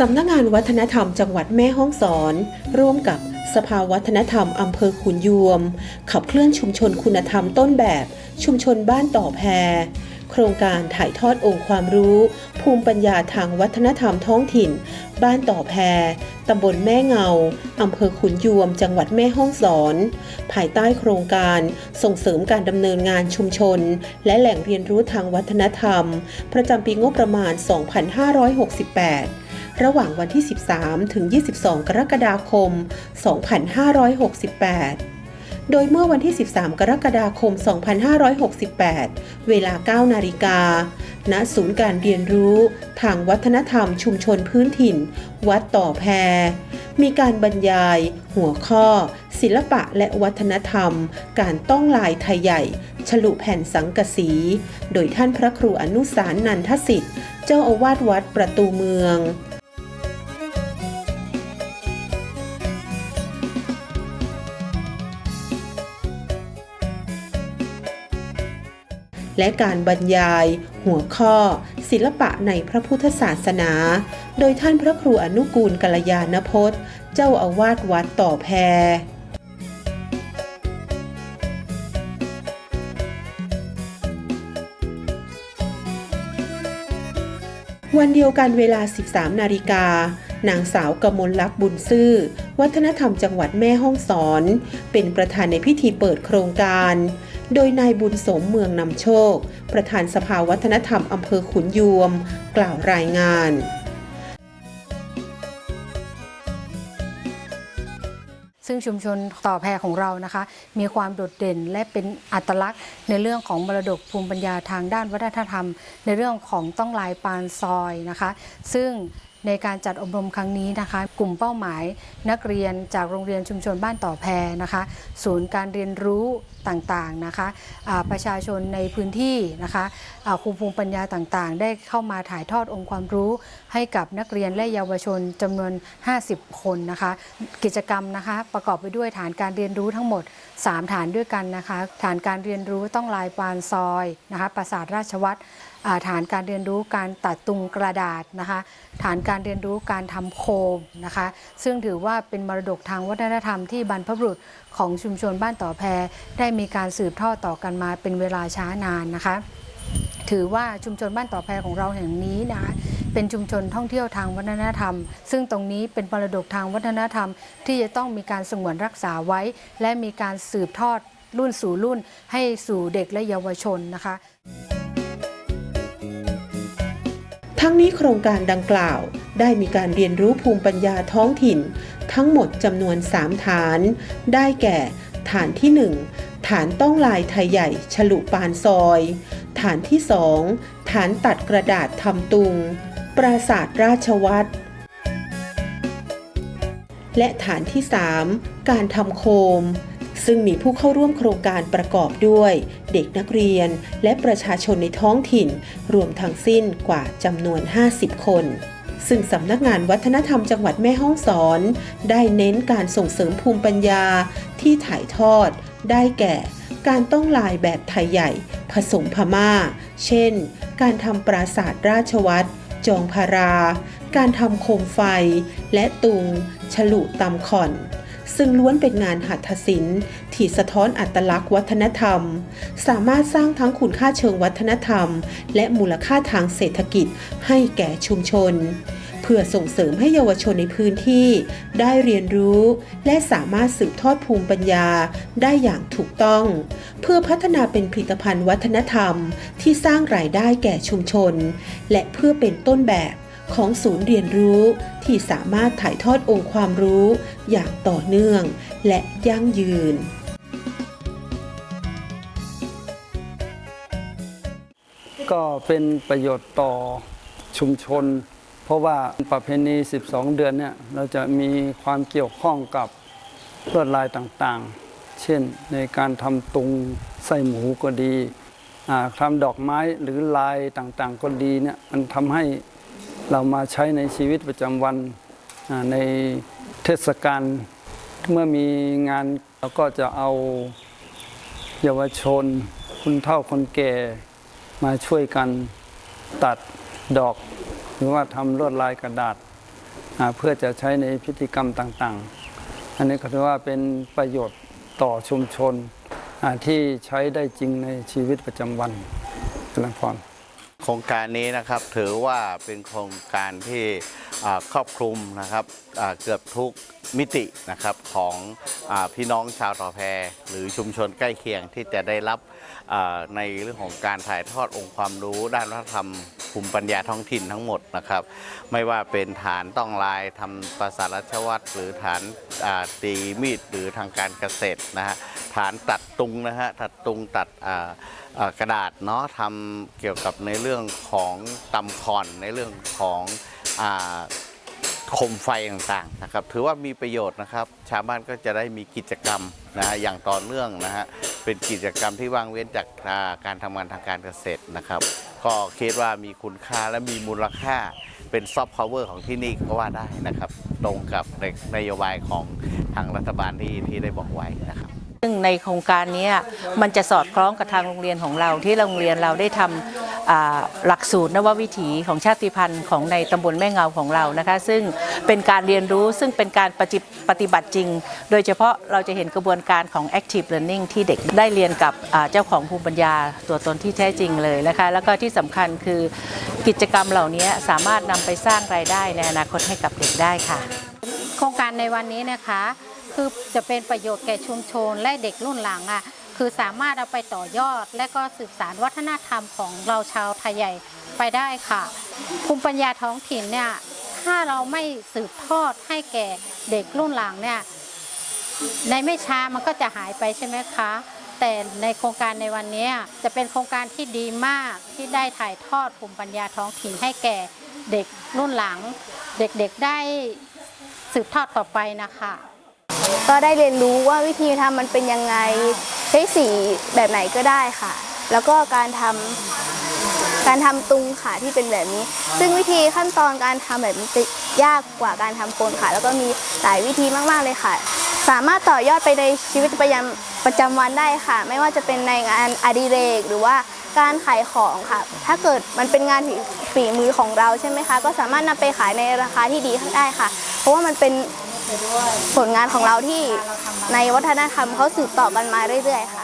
สำนักงานวัฒนธรรมจังหวัดแม่ฮ่องสอน ร่วมกับสภาวัฒนธรรมอำเภอขุนยวม ขับเคลื่อนชุมชนคุณธรรมต้นแบบ ชุมชนบ้านต่อแพร โครงการถ่ายทอดองค์ความรู้ ภูมิปัญญาทางวัฒนธรรมท้องถิ่น บ้านต่อแพรตำบลแม่เงาอำเภอขุนยวม จังหวัดแม่ฮ่องสอน ภายใต้โครงการส่งเสริมการดำเนินงานชุมชน และแหล่งเรียนรู้ทางวัฒนธรรม ประจำปีงบประมาณ 2568 ระหว่างวันที่ 13 ถึง 22 กรกฎาคม 2568 โดยเมื่อวันที่ 13 กรกฎาคม 2568 เวลา 9 นาฬิกา ณ ศูนย์การเรียนรู้ทางวัฒนธรรมชุมชนพื้นถิ่น วัดต่อแพมีการบรรยาย หัวข้อ ศิลปะและวัฒนธรรม การต้องลายไทยใหญ่ ฉลุแผ่นสังกสี โดยท่านพระครูอนุสารนันทสิทธิ์เจ้าอาวาสวัดประตูเมือง และการบรรยาย หัวข้อ ศิลปะในพระพุทธศาสนา โดยท่านพระครูอนุกูลกัลยาณพจน์ เจ้าอาวาสวัดต่อแพวันเดียวกันเวลา 13 นาฬิกา นางสาวกมลลักษณ์บุญซื่อ วัฒนธรรมจังหวัดแม่ฮ่องสอน เป็นประธานในพิธีเปิดโครงการ โดยนายบุญสมเมืองนำโชค ประธานสภาวัฒนธรรมอำเภอขุนยวม กล่าวรายงานซึ่งชุมชนต่อแพรของเรานะคะ มีความโดดเด่นและเป็นอัตลักษณ์ ในเรื่องของมรดกภูมิปัญญาทางด้านวัฒนธรรม ในเรื่องของต้องลายปานซอยนะคะ ซึ่ง ในการจัดอบรมครั้งนี้นะคะ กลุ่มเป้าหมายนักเรียนจากโรงเรียนชุมชนบ้านต่อแพรนะคะ ศูนย์การเรียนรู้ต่างๆนะคะอ่าประชาชนในพื้นที่นะคะอ่าครูภูมิปัญญาต่างๆ ได้เข้ามาถ่ายทอดองค์ความรู้ ให้กับนักเรียนและเยาวชนจำนวน 50 คนนะคะ กิจกรรมนะคะประกอบไปด้วยฐานการเรียนรู้ทั้งหมด 3 ฐานด้วยกันนะคะ ฐานการเรียนรู้ต้องลายปานซอยนะคะปราสาทราชวัตร ฐานการเรียนรู้การตัดตุงกระดาษนะคะฐานการเรียนรู้การทำโคมนะคะซึ่งถือว่าเป็นมรดกทางวัฒนธรรมที่บรรพบุรุษของชุมชนบ้านต่อแพรได้มีการสืบทอดต่อกันมาเป็นเวลาช้านานนะคะถือว่าชุมชนบ้านต่อแพรของเราแห่งนี้นะคะเป็นชุมชนท่องเที่ยวทางวัฒนธรรม ซึ่งตรงนี้เป็นมรดกทางวัฒนธรรม ที่จะต้องมีการสงวนรักษาไว้ และมีการสืบทอดรุ่นสู่รุ่นให้สู่เด็กและเยาวชนนะคะ ทั้งนี้โครงการดังกล่าว ได้มีการเรียนรู้ภูมิปัญญาท้องถิ่น ทั้งหมดจำนวน 3 ฐาน ได้แก่ ฐานที่ 1 ฐานต้องลายไทยใหญ่ฉลุปานซอย ฐานที่ 2 ฐานตัดกระดาษทำตุง ปราสาทราชวัตรและฐานที่ 3 การทำโคม ซึ่งมีผู้เข้าร่วมโครงการประกอบด้วย เด็กนักเรียน และประชาชนในท้องถิ่น รวมทั้งสิ้นกว่าจำนวน 50 คนซึ่งสำนักงานวัฒนธรรมจังหวัดแม่ฮ่องสอน ได้เน้นการส่งเสริมภูมิปัญญาที่ถ่ายทอด ได้แก่ การต้องลายแบบไทยใหญ่ ผสมพม่า เช่น การทำปราสาทราชวัตรจองพารา การทำโคมไฟ และตุง ฉลุตำขอน ซึ่งล้วนเป็นงานหัตถศิลป์ที่สะท้อนอัตลักษณ์วัฒนธรรม สามารถสร้างทั้งคุณค่าเชิงวัฒนธรรม และมูลค่าทางเศรษฐกิจให้แก่ชุมชน เพื่อส่งเสริมให้เยาวชนในพื้นที่ ได้เรียนรู้ และสามารถสืบทอดภูมิปัญญาได้อย่างถูกต้อง เพื่อพัฒนาเป็นผลิตภัณฑ์วัฒนธรรมที่สร้างรายได้แก่ชุมชน และเพื่อเป็นต้นแบบ ของศูนย์เรียนรู้ที่สามารถถ่ายทอดองค์ความรู้อย่างต่อเนื่องและยั่งยืน ก็เป็นประโยชน์ต่อชุมชน เพราะว่าประเพณี 12 เดือนเนี่ยเราจะมีความเกี่ยวข้องกับลวดลายต่างๆ เช่นในการทำตุงไส้หมูก็ดีทำดอกไม้หรือลายต่างๆ ก็ดีเนี่ยมันทำให้ เรามาใช้ในชีวิตประจำวันในเทศกาลเมื่อมีงานเราก็จะเอาเยาวชนคุณเฒ่าคนแก่มาช่วยกันตัดดอก หรือว่าทำลวดลายกระดาษ เพื่อจะใช้ในพิธีกรรมต่างๆ อันนี้ก็ถือว่าเป็นประโยชน์ต่อชุมชนที่ใช้ได้จริงในชีวิตประจำวันเจริญพร โครงการนี้นะครับถือว่าเป็นโครงการที่ครอบคลุมนะครับเกือบทุกมิตินะครับของอพี่น้องชาวต่อแพรหรือชุมชนใกล้เคียงที่จะได้รับในเรื่องของการถ่ายทอดองค์ความรู้ด้านวัฒนธรรมภูมิปัญญาท้องถิ่นทั้งหมดนะครับ ไม่ว่าเป็นฐานต้องลายทำประสารัชวัตรหรือฐานตีมีดหรือทางการเกษตรนะฮะฐานตัด ตุงนะฮะตัดตุงตัดกระดาษเนาะทำเกี่ยวกับในเรื่องของตำคอนในเรื่องของโคมไฟต่างๆนะครับถือว่ามีประโยชน์นะครับชาวบ้านก็จะได้มีกิจกรรมนะฮะอย่างต่อเนื่องนะฮะเป็นกิจกรรมที่ว่างเว้นจากาการทำงานทางการเกษตรนะครับ ก็คิดว่ามีคุณค่าและมีมูลค่าเป็นซอฟต์พาวเวอร์ของที่นี่ก็ว่าได้นะครับ ตรงกับในนโยบายของทางรัฐบาลที่ที่ได้บอกไว้นะครับ ซึ่งในโครงการนี้มันจะสอดคล้องกับทางโรงเรียนของเรา ที่โรงเรียนเราได้ทำอ่าหลักสูตรนววิถีของชาติพันธุ์ของในตำบลแม่เงาของเรานะคะ ซึ่งเป็นการเรียนรู้ซึ่งเป็นการปฏิปฏิบัติจริง โดยเฉพาะเราจะเห็นกระบวนการของ active learning ที่เด็กได้เรียนกับเจ้าของภูมิปัญญาตัวตนที่แท้จริงเลยนะคะแล้วก็ที่สำคัญคือกิจกรรมเหล่านี้สามารถนำไปสร้างรายได้ในอนาคตให้กับเด็กได้ค่ะ โครงการในวันนี้นะคะ คือจะเป็นประโยชน์แก่ชุมชนและเด็กรุ่นหลังอะคือสามารถเอาไปต่อยอด และก็สืบสารวัฒนธรรมของเราชาวไทยใหญ่ไปได้ค่ะ ภูมิปัญญาท้องถิ่นเนี่ยถ้าเราไม่สืบทอดให้แก่เด็กรุ่นหลังเนี่ยในไม่ช้ามันก็จะหายไปใช่ไหมคะ แต่ในโครงการในวันนี้จะเป็นโครงการที่ดีมากที่ได้ถ่ายทอดภูมิปัญญาท้องถิ่นให้แก่เด็กรุ่นหลัง เด็กๆได้สืบทอดต่อไปนะคะ ก็ได้เรียนรู้ว่าวิธีทำมันเป็นยังไงใช้สีแบบไหนก็ได้ค่ะ แล้วก็การทำการทำตุงค่ะที่เป็นแบบนี้ ซึ่งวิธีขั้นตอนการทำแบบนี้จะยากกว่าการทำโคนค่ะ แล้วก็มีหลายวิธีมากๆเลยค่ะ สามารถต่อยอดไปในชีวิตประจำประจำวันได้ค่ะ ไม่ว่าจะเป็นในงานอดิเรกหรือว่าการขายของค่ะ ถ้าเกิดมันเป็นงานฝีฝีมือของเราใช่ไหมคะ ก็สามารถนำไปขายในราคาที่ดีได้ค่ะ เพราะว่ามันเป็น ผลงานของเราที่ในวัฒนธรรมเขาสืบต่อกันมาเรื่อยๆค่ะ